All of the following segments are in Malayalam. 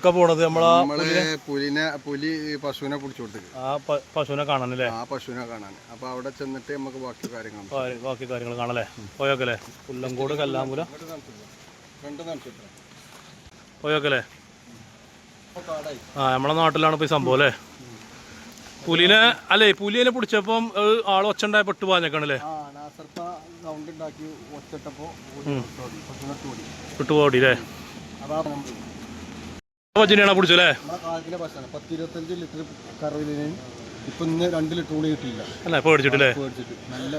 ഒക്കെ പോണത് നമ്മളാ നമ്മൾ പുലിനെ? പുലി പശുവിനെ പിടിച്ചു കൊടുത്തേക്ക് ആ പ- പശുവിനെ കാണാനല്ലേ? ആ പശുവിനെ കാണാൻ അപ്പൊ അവിടെ ചെന്നിട്ട് നമുക്ക് ബാക്കി കാര്യങ്ങൾ ബാക്കി കാര്യങ്ങൾ കാണാല്ലേ? പോയോക്കല്ലേ? പുല്ലങ്കോട് കല്ലാമ്പുല. രണ്ട് നക്ഷത്രം പോയോക്കല്ലേ? ആ നമ്മളെ നാട്ടിലാണ് ഇപ്പൊ ഈ സംഭവം അല്ലേ? പുലിനെ അല്ലേ പുലിനെ പിടിച്ചപ്പം ആൾ ഒച്ചണ്ടായ പെട്ട് പാഞ്ഞേക്കാണല്ലേ? ആ നാസർപ്പ സൗണ്ട് ഉണ്ടാക്കി ഒച്ചിട്ടപ്പോ പശുവിനെ ഓടി പോടി അല്ലേ? അതാ പച്ചിനെയാണോ പിടിച്ചല്ലേ നമ്മളെ കാലത്തിലെ ബസ്സാണ് പത്ത് ഇരുപത്തഞ്ച് ലിറ്റർ കറവിലിനും ഇപ്പൊ ഇന്ന് രണ്ട് ലിറ്റർ കൂടി കിട്ടിയില്ല. അല്ല പേടിച്ചിട്ടില്ലേ പേടിച്ചിട്ട് നല്ല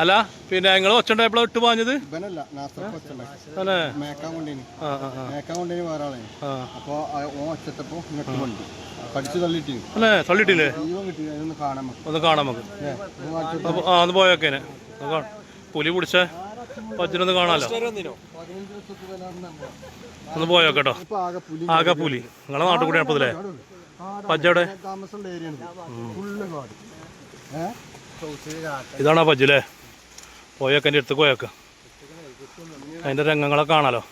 അല്ല പിന്നെ നിങ്ങൾ ഒച്ച ഉണ്ടായപ്പോഴാണ് ഇട്ട് പാഞ്ഞത് ഇവനല്ല അല്ലേ? മേക്കാൻ കൊണ്ടേനി. ആ ആ ആ. മേക്കാൻ കൊണ്ടേനി വേറെ ആളെ. അപ്പൊ ഓ ഒച്ചത്തപ്പോ ഇങ്ങോട്ട് കടിച്ചു അല്ലേ? തള്ളിട്ടില്ലേ ജീവൻ കിട്ടി. ഒന്ന് കാണാൻ ഒന്ന് കാണാൻ നമുക്ക്. ആ ഒന്ന് പോയോക്കേനെ. പുലി പിടിച്ച. പച്ചിനൊന്ന് കാണാലോ? ഒന്ന് പോയോ കേട്ടോ ആകെ പുലി. ആകെ പുലി. നിങ്ങളെ നാട്ടിൽ കൂടെ ഏഹ് ഇതാണ് ആ പജ്ജ് അല്ലേ പോയൊക്കെ എന്റെ അടുത്ത് പോയൊക്കെ. അതിന്റെ രംഗങ്ങളൊക്കെ കാണാലോ.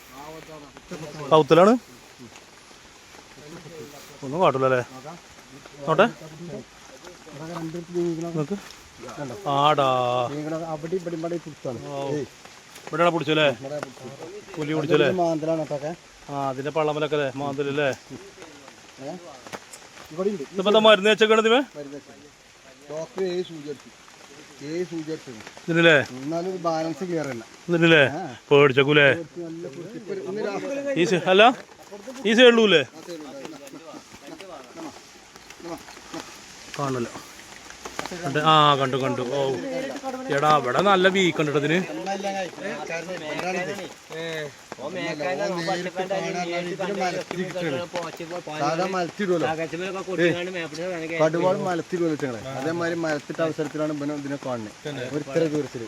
സൗത്തിലാണ് ഒന്നും കാട്ടില്ലല്ലേ നോട്ടെ. നോക്ക്. ആടാ. അവിടെ ഇവിടെ ഇവിടെ പുത്താണ് ഇവിടെയാണ് പിടിച്ചല്ലേ? പുലി പിടിച്ചല്ലേ? മാന്തലാണ് ആ അതിന്റെ പള്ളമലൊക്കെ അല്ലേ മാന്തലല്ലേ ഇതിപ്പോ മരുന്ന് ഡോക്ടർ സൂചി ഏ ഇതിനല്ലേ? എന്നാലും ബാലൻസ് ഇതിനല്ലേ? പേടിച്ചേക്കൂലേ? ഈ സൈ- അല്ല? ഈ സൈഡിലൂല്ലേ? കാണല്ലോ ആ കണ്ടു കണ്ടു. ഓ. എടാ ഇവിടെ നല്ല വീക്ക് ഉണ്ട് ഇതിന്. കടുവാൾ മലത്തിടുമല്ലോ ഇറ്റങ്ങളെ അതേമാതിരി മലത്തിട്ട അവസരത്തിലാണ് ഇവനെ ഇതിനെ കാണുന്നത് ഒരു ഇത്ര ദൂരത്തിൽ.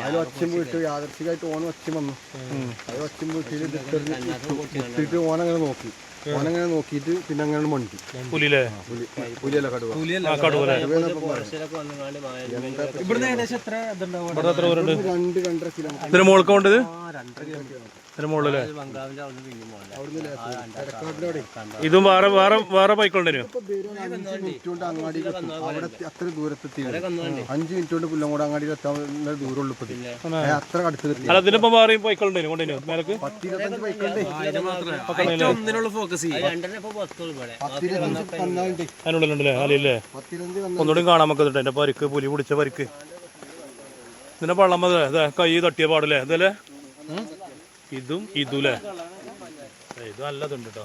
അതിൽ ഒച്ചയും വീട്ടു യാദർശികമായിട്ട് ഓണം ഒച്ച വന്നു. അത് ഒച്ചയും വീട്ടിൽ ഓണങ്ങനെ ഓനങ്ങനെ നോക്കി. ഓനങ്ങനെ നോക്കിയിട്ട് പിന്നെ അങ്ങനെ മണ്ടി പുലിയല്ലേ പുലി പുലിയല്ല കടുവ. ആ കടുവല്ലേ? കടുവയെന്നപ്പം പറയും. ഇവിടെ എത്ര രണ്ട് രണ്ടര കിലോമീറ്റർ. ഇതിന് മുകൾക്ക് കൊണ്ടത്? രണ്ടര മുകളിലല്ലേ ഇതും വേറെ വേറെ വേറെ ബൈക്കുണ്ടേനു ഇപ്പൊ വരും ഒരു അഞ്ച് മിനിറ്റ് കൊണ്ട് അങ്ങാടിയിൽ എത്തും. അവിടെ എത്തി- അത്ര ദൂരത്തെത്തി അഞ്ച് മിനിറ്റ് കൊണ്ട് പുല്ലങ്ങോട് അങ്ങാടിയിൽ എത്താൻ ദൂരമുള്ളൂ അത്ര അടുത്ത് വേറെ മേലക്ക്? പത്തിരുപത്തഞ്ച് ബൈക്കുണ്ട് അതിനുള്ളിലുണ്ടല്ലേ? അല്ലേ ഒന്നുകൂടി കാണാൻ നമുക്ക് എന്റെ പരിക്ക് പുലി പിടിച്ച പരിക്ക്. ഇതിന്റെ പള്ളം മതി കൈ തട്ടിയ പാടില്ലേ? ഇതല്ലേ? ഇതും ഇതുലേ. ഇത് നല്ലതുണ്ട് കേട്ടോ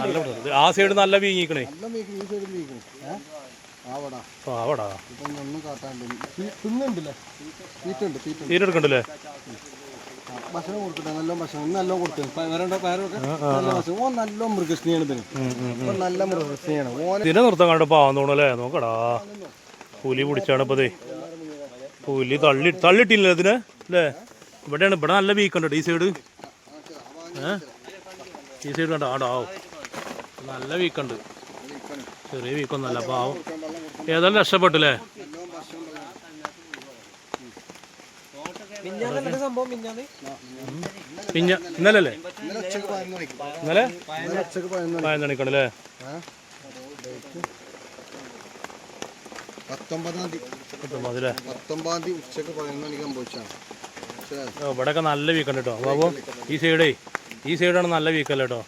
നല്ല ആ സൈഡ് നല്ല വീങ്ങിക്കണേ. ആവടാ തീരെടുക്കണ്ടല്ലേ? ഭക്ഷണം കൊടുക്കട്ടെ നല്ല ഭക്ഷണം കൊടുത്തു പയറൊക്കെ? നല്ല ഭക്ഷണം. നല്ല മൃഗസ്നേഹാണ് ഇതിന്. ഓൻ നല്ല മൃഗസ്നേഹാണ് ഓൻ ഇതിനെ നിർത്താൻ കണ്ട പാവം തോന്നല്ലേ നോക്കടാ. പുലി പിടിച്ചാണ് ഇപ്പതേ പുലി തള്ളി തള്ളിട്ടില്ല ഇതിനെ? അല്ലേ ഇവിടെയാണ് ഇവിടെ നല്ല വീക്ക് ഉണ്ട് ഈ സൈഡ് ഏ? ഈ സൈഡ് കണ്ടോ? ആടോ. നല്ല വീക്കുണ്ട് ചെറിയ വീക്കൊന്നല്ല പാവം ഏതായാലും രക്ഷപ്പെട്ടില്ലേ? പിന്നെ ഇന്നലല്ലേ? ഇന്നലെ? ഉച്ചയ്ക്ക് പതിനൊന്ന്? പത്തൊമ്പതാം തീയതി പത്തൊമ്പതാം തീയതി ഉച്ചയ്ക്ക് പതിനൊന്ന് മണിക്ക് സംഭവിച്ചാണ്? ഇവിടെയൊക്കെ നല്ല വീക്കുണ്ട് കേട്ടോ ബാബു ഈ സൈഡേ ഈ സൈഡാണ് നല്ല വീക്കല്ലേ കേട്ടോ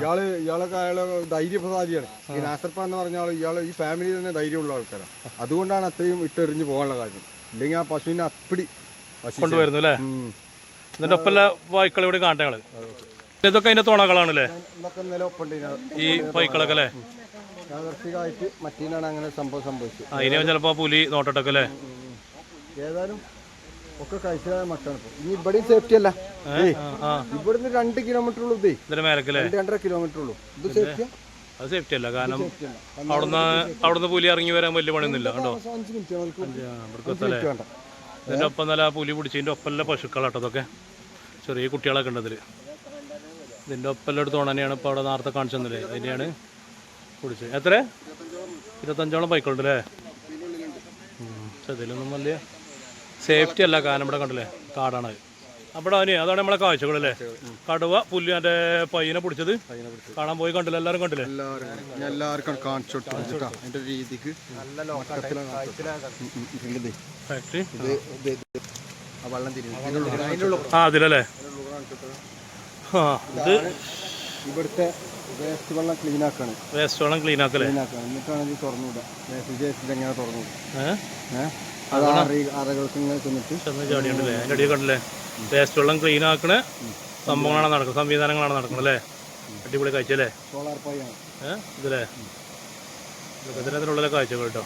ഇയാൾ ഇയാളൊക്കെ അയാളെ ധൈര്യപ്രസാദിയാണ്. ഈ നാസർപ്പ എന്ന് പറഞ്ഞ ആൾ ഇയാൾ ഈ ഫാമിലി തന്നെ ധൈര്യമുള്ള ആൾക്കാരാണ്. അതുകൊണ്ടാണ് അത്രയും ഇട്ടെറിഞ്ഞ് പോകാനുള്ള കാര്യം. ഇല്ലെങ്കിൽ ആ പശുവിനെ അപ്പടി കൊണ്ടുവരുന്നു അല്ലേ. ഇതിന്റെ ഒപ്പല്ല വായ്ക്കൾ ഇവിടെ കാണട്ടെ ഞങ്ങൾ. ഇതൊക്കെ അതിന്റെ തുണകളാണല്ലേ? ഈ പൈക്കളൊക്കെ അല്ലേ? യാദർശികമായിട്ട് മറ്റീനാണ് അങ്ങനെ സംഭവം സംഭവിച്ചത്. അതിനെ ചിലപ്പോ പുലി നോട്ടട്ടൊക്കെ ഏതായാലും ഒക്കെ മട്ടാണ് ഇപ്പൊ. ഇനി ഇവിടെയും സേഫ്റ്റി അല്ല. ആ, ആ. ഇവിടുന്ന് രണ്ട് കിലോമീറ്റർ ഉള്ളൂ ഇതേ. ഇതിന്റെ മേലക്കല്ലേ രണ്ട് രണ്ടര കിലോമീറ്റർ ഉള്ളൂ. ഇത് സേഫ്റ്റിയാ അത് സേഫ്റ്റി അല്ല. കാരണം അവിടുന്ന് അവിടുന്ന് പുലി ഇറങ്ങി വരാൻ വലിയ പണിയൊന്നുമില്ല മിനിറ്റ് ഇതിന്റെ ഒപ്പം നല്ല പുലി പിടിച്ചതിന്റെ ഒപ്പല്ല പശുക്കളാട്ടോ ഇതൊക്കെ. ചെറിയ കുട്ടികളൊക്കെ ഉണ്ട് ഇതിൽ. ഇതിന്റെ എടുത്ത് തന്നെയാണ് ഇപ്പൊ അവിടെ നേരത്തെ കാണിച്ചു തന്നില്ലേ അതിന്റെയാണ് പിടിച്ചത് എത്ര ഇരുപത്തഞ്ചോളം ബൈക്കുണ്ട് അല്ലേ ഇതിലൊന്നും വലിയ സേഫ്റ്റി അല്ല കാരണം ഇവിടെ കണ്ടില്ലേ? കാടാണ്. അവിടെ അവന് അതാണ് നമ്മളെ കാഴ്ചകളല്ലേ കടുവ പുല്ല് എന്റെ പയ്യനെ പിടിച്ചത്? കാണാൻ പോയി കണ്ടില്ല? എല്ലാവരും കണ്ടില്ലേ എല്ലാവർക്കും കാണിച്ചു എന്റെ രീതിക്ക് ഫാക്ടറി ആ അതിലല്ലേ? ആ ഇത് ഇവിടുത്തെ വേസ്റ്റ് വെള്ളം ക്ലീൻ ആക്കാണ്. വേസ്റ്റ് വെള്ളം ക്ലീൻ ആക്കല്ലേ ക്ലീൻ ആക്കാണ്. എന്നിട്ടാണ് ഇത് തുറന്നുവിടുക വേസ്റ്റ് വേസ്റ്റ് എങ്ങനെ തുറന്നുവിടുക വേസ്റ്റ് വെള്ളം ക്ലീൻ ആക്കണ സംഭവങ്ങളാണ് നടക്കുന്നത് സംവിധാനങ്ങളാണ് നടക്കുന്നത് അല്ലേ? അടിപൊളി കാഴ്ച അല്ലേ? സോളാർ പൈയാണ് ഏഹ് ഇതല്ലേ? ഇതിനകത്തിനുള്ള കാഴ്ചകൾ കേട്ടോ.